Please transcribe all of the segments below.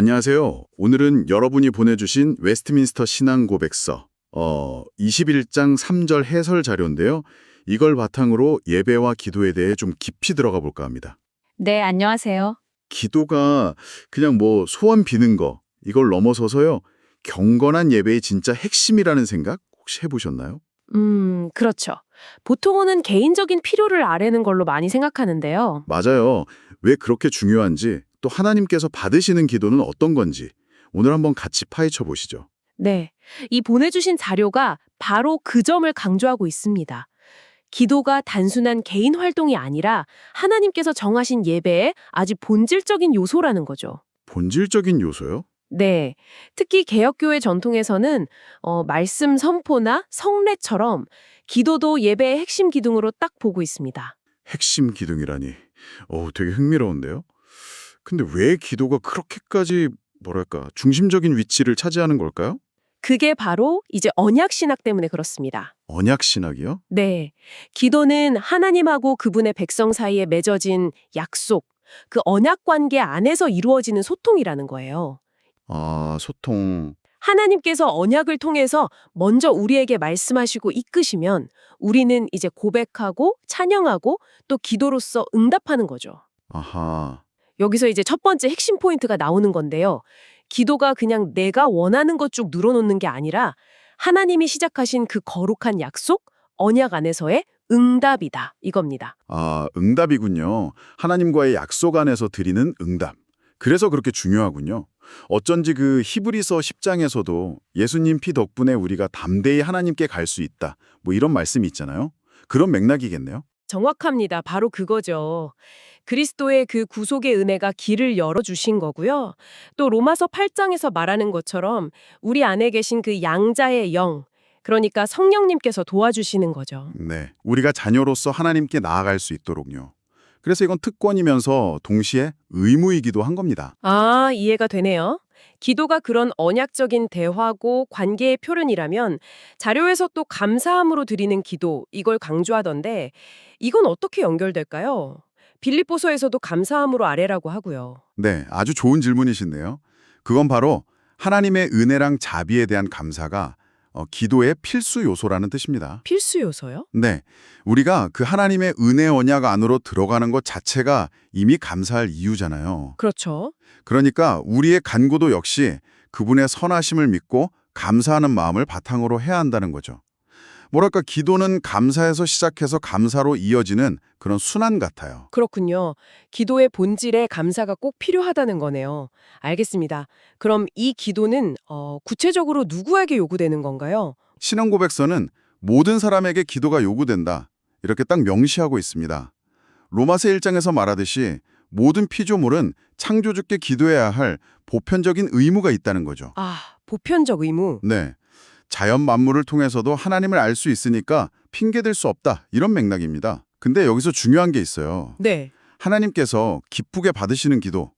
안녕하세요. 오늘은 여러분이 보내주신 웨스트민스터 신앙 고백서 어, 21장 3절 해설 자료인데요. 이걸 바탕으로 예배와 기도에 대해 좀 깊이 들어가 볼까 합니다. 네, 안녕하세요. 기도가 그냥 뭐 소원 비는 거 이걸 넘어서서요. 경건한 예배의 진짜 핵심이라는 생각 혹시 해보셨나요? 음, 그렇죠. 보통은 개인적인 필요를 아뢰는 걸로 많이 생각하는데요. 맞아요. 왜 그렇게 중요한지 또 하나님께서 받으시는 기도는 어떤 건지 오늘 한번 같이 파헤쳐 보시죠. 네. 이 보내주신 자료가 바로 그 점을 강조하고 있습니다. 기도가 단순한 개인 활동이 아니라 하나님께서 정하신 예배의 아주 본질적인 요소라는 거죠. 본질적인 요소요? 네. 특히 개혁교회 전통에서는 어, 말씀 선포나 성례처럼 기도도 예배의 핵심 기둥으로 딱 보고 있습니다. 핵심 기둥이라니. 어, 되게 흥미로운데요. 근데 왜 기도가 그렇게까지 뭐랄까 중심적인 위치를 차지하는 걸까요? 그게 바로 이제 언약 신학 때문에 그렇습니다. 언약 신학이요? 네. 기도는 하나님하고 그분의 백성 사이에 맺어진 약속, 그 언약 관계 안에서 이루어지는 소통이라는 거예요. 아, 소통. 하나님께서 언약을 통해서 먼저 우리에게 말씀하시고 이끄시면 우리는 이제 고백하고 찬양하고 또 기도로서 응답하는 거죠. 아하. 여기서 이제 첫 번째 핵심 포인트가 나오는 건데요. 기도가 그냥 내가 원하는 것 쭉 늘어놓는 게 아니라 하나님이 시작하신 그 거룩한 약속, 언약 안에서의 응답이다. 이겁니다. 아, 응답이군요. 하나님과의 약속 안에서 드리는 응답. 그래서 그렇게 중요하군요. 어쩐지 그 히브리서 10장에서도 예수님 피 덕분에 우리가 담대히 하나님께 갈 수 있다. 뭐 이런 말씀이 있잖아요. 그런 맥락이겠네요. 정확합니다. 바로 그거죠. 그리스도의 그 구속의 은혜가 길을 열어주신 거고요. 또 로마서 8장에서 말하는 것처럼 우리 안에 계신 그 양자의 영, 그러니까 성령님께서 도와주시는 거죠. 네. 우리가 자녀로서 하나님께 나아갈 수 있도록요. 그래서 이건 특권이면서 동시에 의무이기도 한 겁니다. 아, 이해가 되네요. 기도가 그런 언약적인 대화고 관계의 표현이라면 자료에서 또 감사함으로 드리는 기도, 이걸 강조하던데 이건 어떻게 연결될까요? 빌립보서에서도 감사함으로 아래라고 하고요. 네, 아주 좋은 질문이신데요. 그건 바로 하나님의 은혜랑 자비에 대한 감사가 어, 기도의 필수 요소라는 뜻입니다. 필수 요소요? 네, 우리가 그 하나님의 은혜 언약 안으로 들어가는 것 자체가 이미 감사할 이유잖아요. 그렇죠. 그러니까 우리의 간구도 역시 그분의 선하심을 믿고 감사하는 마음을 바탕으로 해야 한다는 거죠. 뭐랄까 기도는 감사에서 시작해서 감사로 이어지는 그런 순환 같아요. 그렇군요. 기도의 본질에 감사가 꼭 필요하다는 거네요. 알겠습니다. 그럼 이 기도는 어, 구체적으로 누구에게 요구되는 건가요? 신앙 고백서는 모든 사람에게 기도가 요구된다. 이렇게 딱 명시하고 있습니다. 로마서 1장에서 말하듯이 모든 피조물은 창조주께 기도해야 할 보편적인 의무가 있다는 거죠. 아, 보편적 의무. 네. 자연 만물을 통해서도 하나님을 알 수 있으니까 핑계댈 수 없다. 이런 맥락입니다. 근데 여기서 중요한 게 있어요. 네. 하나님께서 기쁘게 받으시는 기도.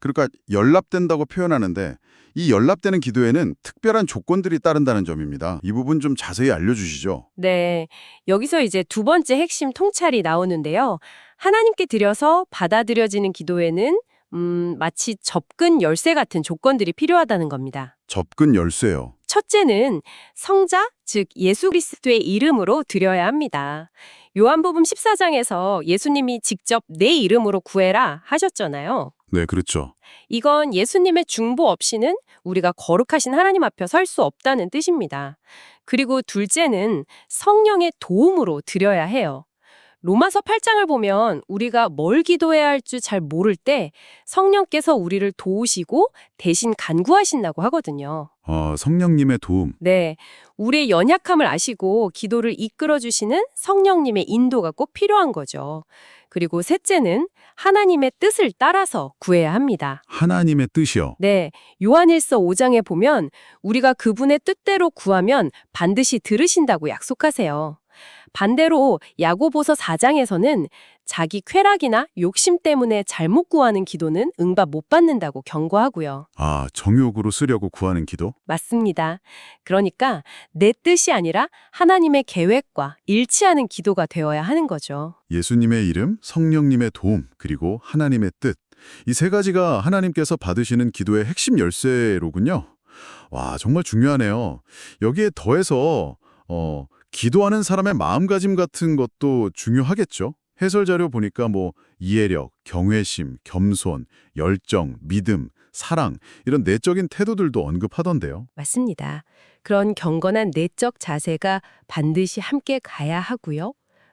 그러니까 연락된다고 표현하는데 이 연락되는 기도에는 특별한 조건들이 따른다는 점입니다. 이 부분 좀 자세히 알려주시죠. 네. 여기서 이제 두 번째 핵심 통찰이 나오는데요. 하나님께 드려서 받아들여지는 기도에는 음, 마치 접근 열쇠 같은 조건들이 필요하다는 겁니다. 접근 열쇠요. 첫째는 성자, 즉 예수 그리스도의 이름으로 드려야 합니다. 요한복음 14장에서 예수님이 직접 내 이름으로 구해라 하셨잖아요. 네, 그렇죠. 이건 예수님의 중보 없이는 우리가 거룩하신 하나님 앞에 설 수 없다는 뜻입니다. 그리고 둘째는 성령의 도움으로 드려야 해요. 로마서 8장을 보면 우리가 뭘 기도해야 할줄잘 모를 때 성령께서 우리를 도우시고 대신 간구하신다고 하거든요. 어, 성령님의 도움. 네. 우리의 연약함을 아시고 기도를 이끌어 주시는 성령님의 인도가 꼭 필요한 거죠. 그리고 셋째는 하나님의 뜻을 따라서 구해야 합니다. 하나님의 뜻이요. 네. 요한일서 5장에 보면 우리가 그분의 뜻대로 구하면 반드시 들으신다고 약속하세요. 반대로 야고보서 4장에서는 자기 쾌락이나 욕심 때문에 잘못 구하는 기도는 응답 못 받는다고 경고하고요. 아, 정욕으로 쓰려고 구하는 기도? 맞습니다. 그러니까 내 뜻이 아니라 하나님의 계획과 일치하는 기도가 되어야 하는 거죠. 예수님의 이름, 성령님의 도움, 그리고 하나님의 뜻. 이 세 가지가 하나님께서 받으시는 기도의 핵심 열쇠로군요. 와, 정말 중요하네요. 여기에 더해서 어, 기도하는 사람의 마음가짐 같은 것도 중요하겠죠. 해설 자료 보니까 뭐 이해력, 경외심, 겸손, 열정, 믿음, 사랑 이런 내적인 태도들도 언급하던데요. 맞습니다. 그런 경건한 내적 자세가 반드시 함께 가야 하고요.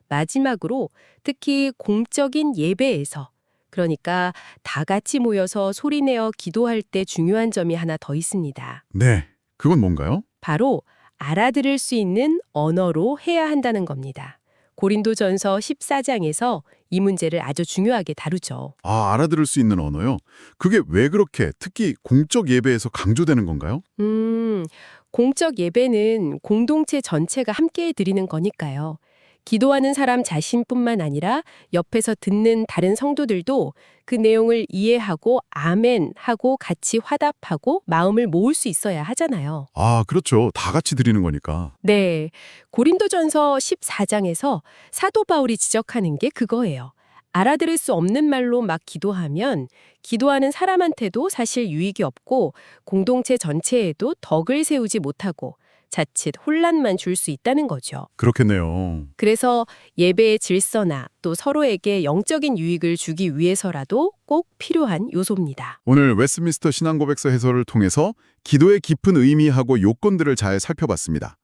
마지막으로 특히 공적인 예배에서 그러니까 다 같이 모여서 소리내어 기도할 때 중요한 점이 하나 더 있습니다. 네, 그건 뭔가요? 바로 알아들을 수 있는 언어로 해야 한다는 겁니다. 고린도전서 14장에서 이 문제를 아주 중요하게 다루죠. 아, 알아들을 수 있는 언어요? 그게 왜 그렇게 특히 공적 예배에서 강조되는 건가요? 음, 공적 예배는 공동체 전체가 함께 드리는 거니까요. 기도하는 사람 자신뿐만 아니라 옆에서 듣는 다른 성도들도 그 내용을 이해하고 아멘 하고 같이 화답하고 마음을 모을 수 있어야 하잖아요. 아, 그렇죠. 다 같이 드리는 거니까. 네. 고린도전서 14장에서 사도 바울이 지적하는 게 그거예요. 알아들을 수 없는 말로 막 기도하면 기도하는 사람한테도 사실 유익이 없고 공동체 전체에도 덕을 세우지 못하고 자칫 혼란만 줄 수 있다는 거죠. 그렇겠네요. 그래서 예배의 질서나 또 서로에게 영적인 유익을 주기 위해서라도 꼭 필요한 요소입니다. 오늘 웨스트민스터 신앙고백서 해설을 통해서 기도의 깊은 의미하고 요건들을 잘 살펴봤습니다.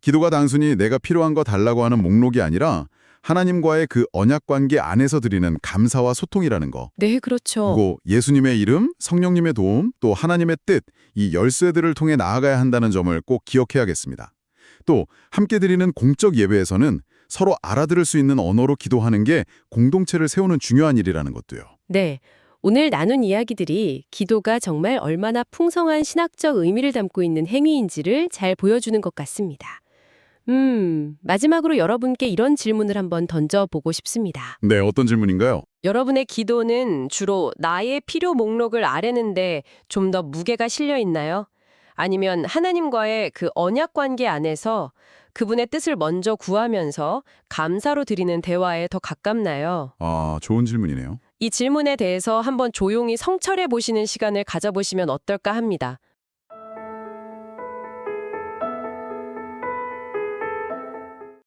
기도가 단순히 내가 필요한 거 달라고 하는 목록이 아니라 하나님과의 그 언약 관계 안에서 드리는 감사와 소통이라는 거. 네, 그렇죠. 그리고 예수님의 이름, 성령님의 도움, 또 하나님의 뜻, 이 열쇠들을 통해 나아가야 한다는 점을 꼭 기억해야겠습니다. 또 함께 드리는 공적 예배에서는 서로 알아들을 수 있는 언어로 기도하는 게 공동체를 세우는 중요한 일이라는 것도요. 네. 오늘 나눈 이야기들이 기도가 정말 얼마나 풍성한 신학적 의미를 담고 있는 행위인지를 잘 보여주는 것 같습니다. 음, 마지막으로 여러분께 이런 질문을 한번 던져보고 싶습니다. 네, 어떤 질문인가요? 여러분의 기도는 주로 나의 필요 목록을 아뢰는데 좀 더 무게가 실려 있나요? 아니면 하나님과의 그 언약 관계 안에서 그분의 뜻을 먼저 구하면서 감사로 드리는 대화에 더 가깝나요? 아, 좋은 질문이네요. 이 질문에 대해서 한번 조용히 성찰해 보시는 시간을 가져보시면 어떨까 합니다.